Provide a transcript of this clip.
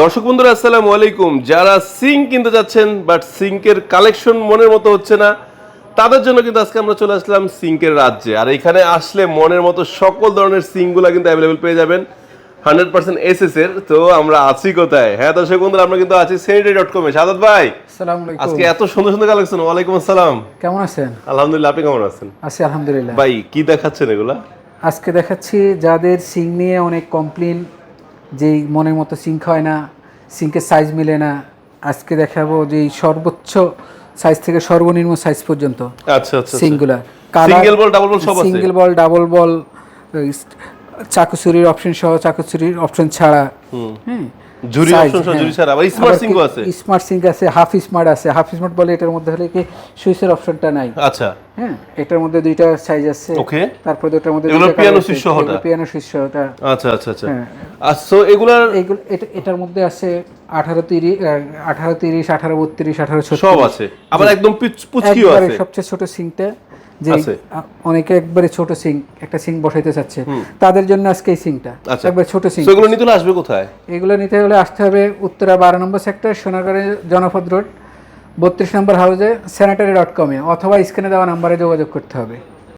দর্শক বন্ধুরা আসসালামু আলাইকুম। যারা সিঙ্ক কিনতে যাচ্ছেন বাট সিঙ্কের কালেকশন মনের মতো হচ্ছে না তাদের জন্য কিন্তু আজকে আমরা চলে আসলাম সিঙ্কের রাজ্যে। আর এখানে আসলে মনের মতো সকল ধরনের সিঙ্কগুলো কিন্তু অ্যাভেলেবেল পেয়ে যাবেন। হান্ড্রেড পার্সেন্ট এস এস এর তো আমরা আছি কোথায়? হ্যাঁ দর্শক বন্ধুরা আমরা কিন্তু আছি সেনিটারি ডট কমে সাদাত ভাই আজকে এত সুন্দর সুন্দর কালেকশন ওয়ালাইকুম আসসালাম। কেমন আছেন? আলহামদুলিল্লাহ আপনি কেমন আছেন? আছি আলহামদুলিল্লাহ। ভাই কি দেখাচ্ছেন এগুলা? আজকে দেখাচ্ছি যাদের সিং নিয়ে অনেক কমপ্লেন যে মনের মতো সিঙ্ক হয় না সিঙ্কের সাইজ মিলে না। আজকে দেখাবো যে সর্বোচ্চ সাইজ থেকে সর্বনিম্ন সাইজ পর্যন্ত আচ্ছা আচ্ছা singular single ball double ball সব আছে? সিঙ্গেল বল ডাবল বল চাকুচুরির অপশন সহ চাকুচুরির অপশন ছাড়া। হ্যাঁ ঝুরি অপশন সহ হ্যাঁ। ঝুরি ছাড়া আবার স্মার্ট সিঙ্কও আছে? স্মার্ট সিঙ্ক আছে হাফ স্মার্ট আছে। হাফ স্মার্ট বলে এটার মধ্যে হলে কি সুইচের অপশনটা নাই? আচ্ছা। হ্যাঁ এটার মধ্যে দুইটা সাইজ আছে। ওকে তারপরে দুটার মধ্যে piano switch সহটা? পিয়ানো সুইচ সহটা। আচ্ছা আচ্ছা আচ্ছা। হ্যাঁ। সো এগুলার এইগুলো এটা এটার মধ্যে আছে আঠারো তিরিশ আঠারো তিরিশ আঠারো বত্রিশ আঠারো সব আছে। আবার একদম পুচকিও আছে। সবচেয়ে ছোট সিঙ্কটা যে অনেকে একবারে ছোট সিঙ্ক একটা সিঙ্ক বসাইতে চাচ্ছে। তাদের জন্য আজকে এই সিঙ্কটা আচ্ছা। একবারে ছোট সিং। এগুলো নিতে আসবে কোথায়? এগুলো নিতে হলে আসতে হবে উত্তরা বারো নম্বর সেক্টর সোনারগাঁও জনপদ রোড বত্রিশ নম্বর হাউসে স্যানিটারি ডট কমে অথবা স্ক্রিনে দেওয়া নাম্বারে যোগাযোগ করতে হবে।